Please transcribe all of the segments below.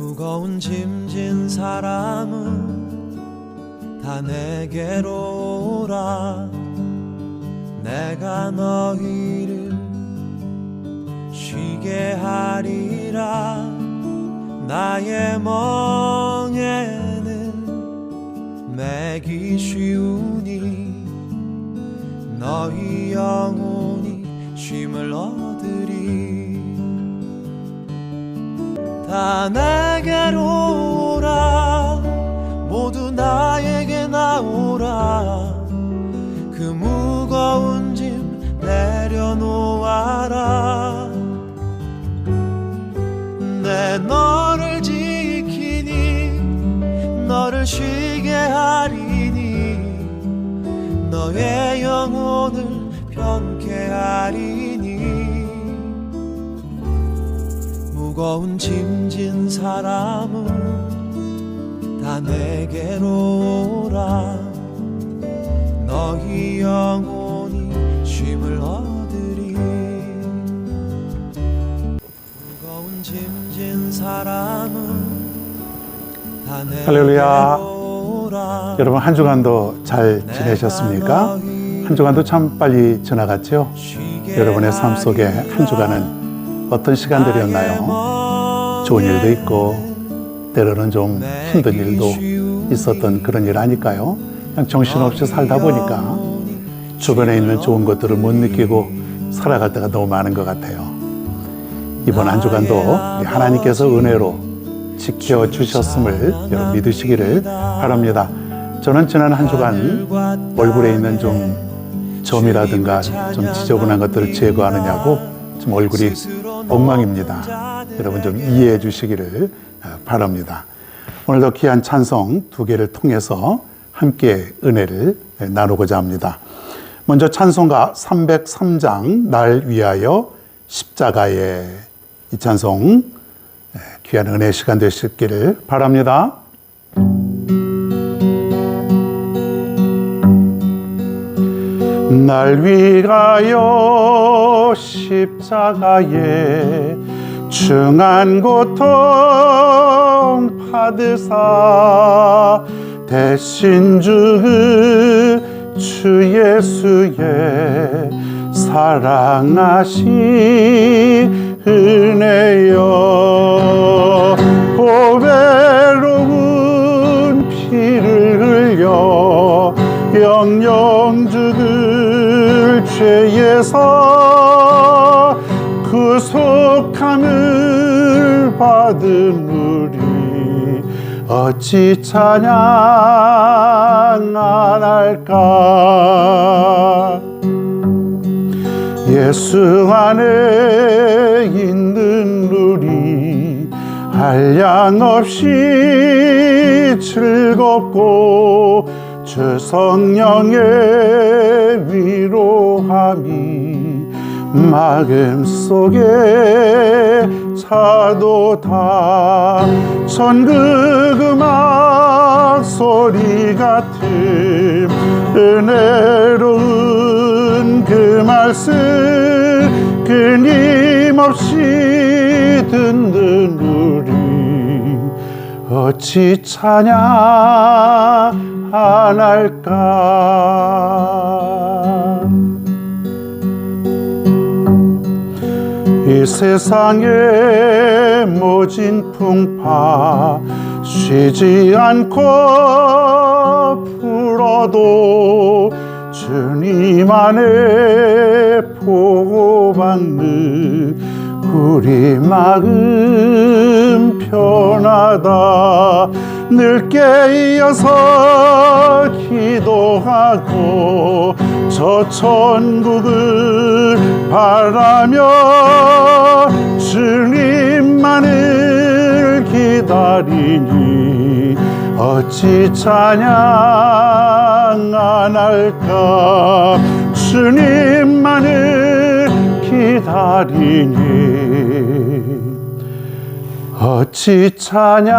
무거운 짐진 사람은 다 내게로 오라. 내가 너희를 쉬게 하리라. 나의 멍에는 매기 쉬우니 너희 영혼이 쉼을 얻으리. 다 내 너를 쉬게 하리니 너의 영혼을 편케 하리니 무거운 짐진 사람은 다 내게로 오라. 너희 영혼이 쉼을 얻으리. 무거운 짐진 사람은 다 할렐루야. 여러분 한 주간도 잘 지내셨습니까? 한 주간도 참 빨리 지나갔죠? 여러분의 삶 속에 한 주간은 어떤 시간들이었나요? 좋은 일도 있고 때로는 좀 힘든 일도 있었던 그런 일 아닐까요? 그냥 정신없이 살다 보니까 주변에 있는 좋은 것들을 못 느끼고 살아갈 때가 너무 많은 것 같아요. 이번 한 주간도 하나님께서 은혜로 지켜주셨음을 믿으시기를 바랍니다. 저는 지난 한 주간 얼굴에 있는 좀 점이라든가 좀 지저분한 것들을 제거하느냐고 좀 얼굴이 엉망입니다. 여러분 좀 이해해 주시기를 바랍니다. 오늘도 귀한 찬송 두 개를 통해서 함께 은혜를 나누고자 합니다. 먼저 찬송가 303장 날 위하여 십자가에 이 찬송 귀한 은혜 시간 되시기를 바랍니다. 날 위하여 십자가에 중한 고통 받으사 대신 주, 주 예수의 사랑하신 은혜여 고배로운 피를 흘려 영영 죽을 죄에서 구속함을 받은 우리 어찌 찬양 안 할까 예수 안에 있는 우리 한량 없이 즐겁고 주 성령의 위로함이 마음 속에 차도다 천국 음악 소리 같은 은혜로운 그 말씀 끊임없이 듣는 우리 어찌 찬양 안 할까 이 세상의 모진 풍파 쉬지 않고 불어도 주님 안에 보호받는 우리 마음 편하다 늘 깨어서 기도하고 저 천국을 바라며 주님만을 기다리니 어찌 찬양 안 할까? 주님만을 기다리니 어찌 찬양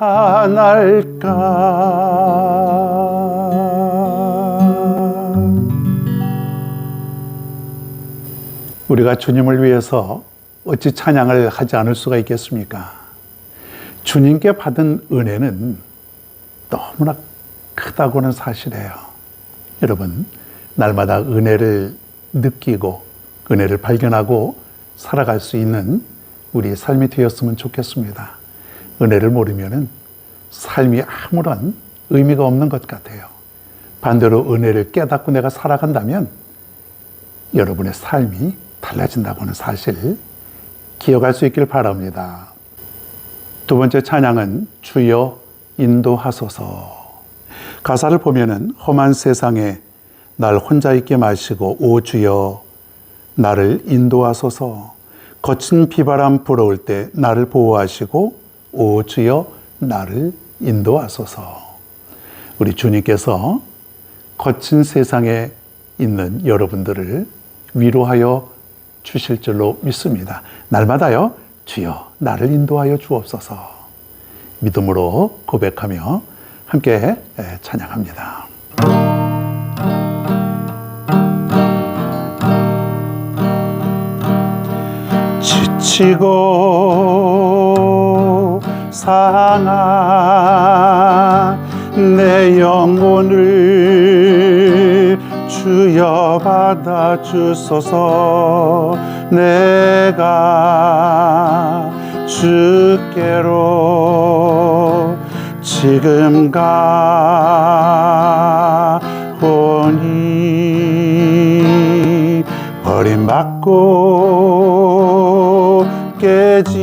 안 할까 우리가 주님을 위해서 어찌 찬양을 하지 않을 수가 있겠습니까? 주님께 받은 은혜는 너무나 크다고는 사실이에요. 여러분, 날마다 은혜를 느끼고 은혜를 발견하고 살아갈 수 있는 우리 삶이 되었으면 좋겠습니다. 은혜를 모르면은 삶이 아무런 의미가 없는 것 같아요. 반대로 은혜를 깨닫고 내가 살아간다면 여러분의 삶이 달라진다고 하는 사실 기억할 수 있길 바랍니다. 두 번째 찬양은 주여 인도하소서. 가사를 보면은 험한 세상에 날 혼자 있게 마시고 오 주여 나를 인도하소서. 거친 비바람 불어올 때 나를 보호하시고 오 주여 나를 인도하소서. 우리 주님께서 거친 세상에 있는 여러분들을 위로하여 주실 줄로 믿습니다. 날마다요, 주여, 나를 인도하여 주옵소서. 믿음으로 고백하며 함께 찬양합니다. 치고 상한 내 영혼을 주여 받아 주소서. 내가 주께로 지금 가오니 버림받고 깨진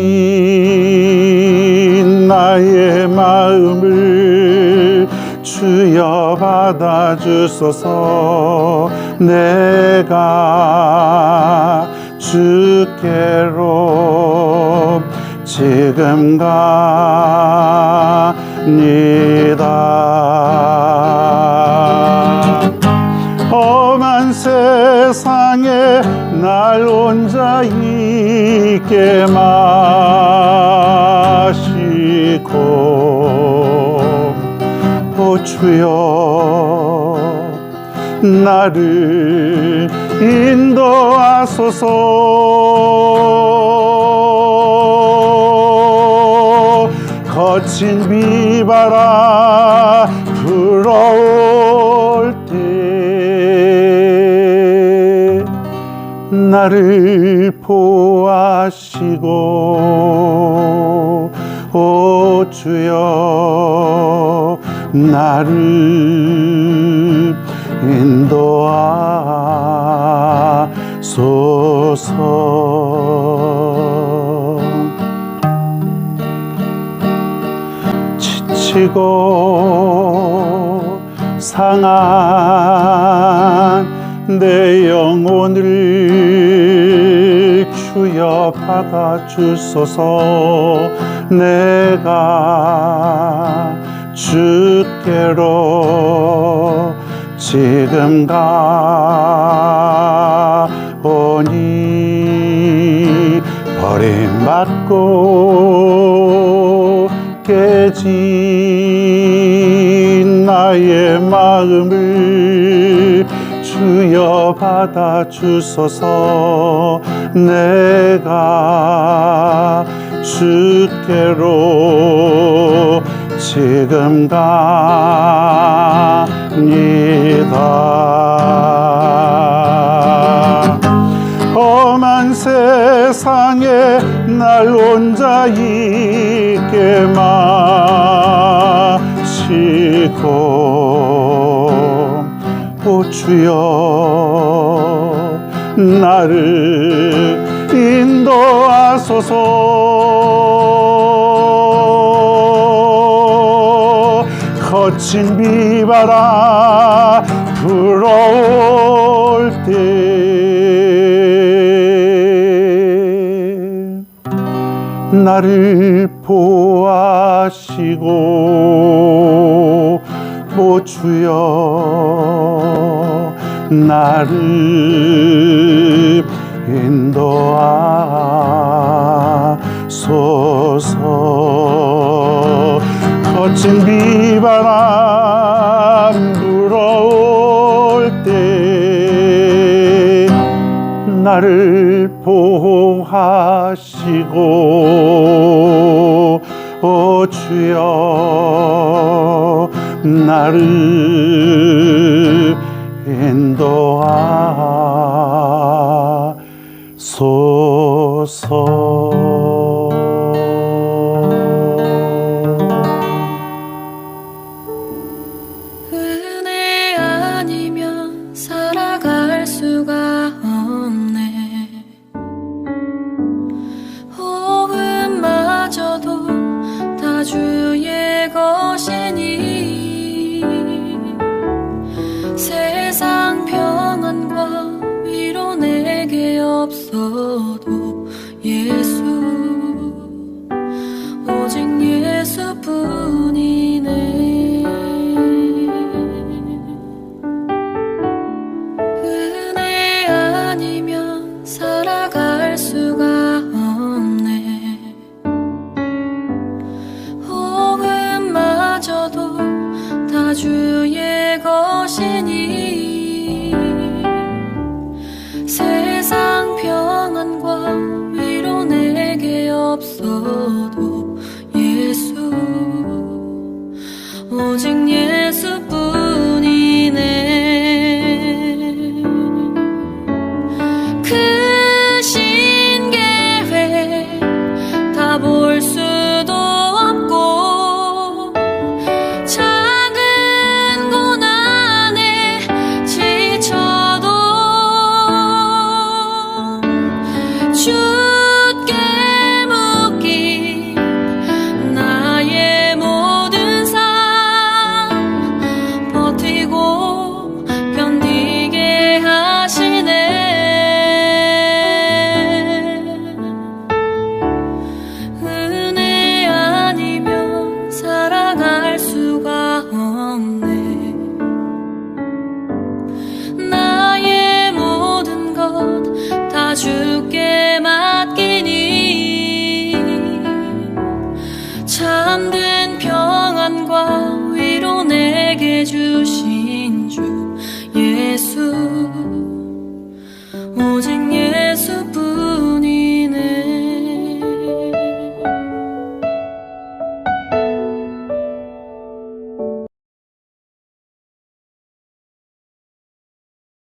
나의 마음을 주여 받아 주소서. 내가 주께로 지금 갑니다 있게 마시고 오 주여 나를 인도하소서. 거친 비바람 불어올 때 나를 보하시고 오 주여 나를 인도하소서. 지치고 상한 내 영혼을 주여 받아 주소서. 내가 주께로 지금 가오니 버림받고 깨진 나의 마음을 주여 받아 주소서 내가 주께로 지금 갑니다. 험한 세상에 날 혼자 있게 마시고 오 주여 나를 인도하소서. 거친 비바람 불어올 때. 나를 보하시고 오 주여 나를 인도하소서. 거친 비바람 불어올 때 나를 보호하시고 하시고 오 주여 나를 인도하소서 없어도 예수 오직 예수뿐이네. 은혜 아니면 살아갈 수가 없네. 호흡마저도 다 주의 것이니 없어도